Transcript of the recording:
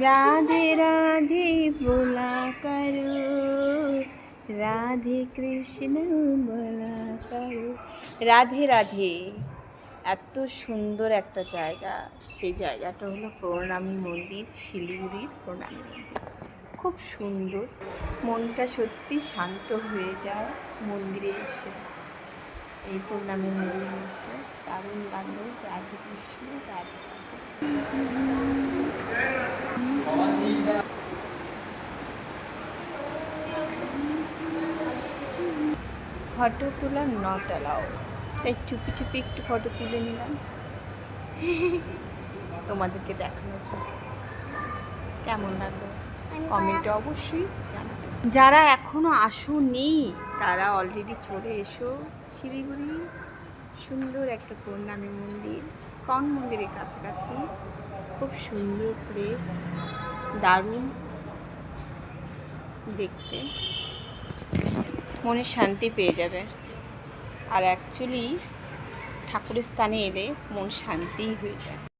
রাধে রাধে বোলা করো রাধে কৃষ্ণ বোলা করো রাধে রাধে এত সুন্দর একটা জায়গা। সেই জায়গাটা হলো প্রণামী মন্দির, শিলিগুড়ির প্রণামী মন্দির। খুব সুন্দর। মনটা সত্যি শান্ত হয়ে যায় মন্দিরে এসে। এই প্রণামী মন্দিরে এসে দারুণ দারুণ রাধে কৃষ্ণ রাধে। ফটো তোলা নট অ্যালাউ তাই চুপি চুপি একটু ফটো তুলে নিলাম। তোমাদেরকে দেখানোর জন্য। কেমন লাগল? কমেন্টে অবশ্যই জানাবে। যারা এখনও আসোনি তারা অলরেডি চলে এসো শিলিগুড়ি। সুন্দর একটা প্রণামী মন্দির স্কন মন্দিরের কাছাকাছি। খুব সুন্দর করে দারুণ দেখতে। মনে শান্তি পেয়ে যাবে। আর অ্যাকচুয়ালি ঠাকুরের স্থানে এলে মন শান্তিই হয়ে যায়।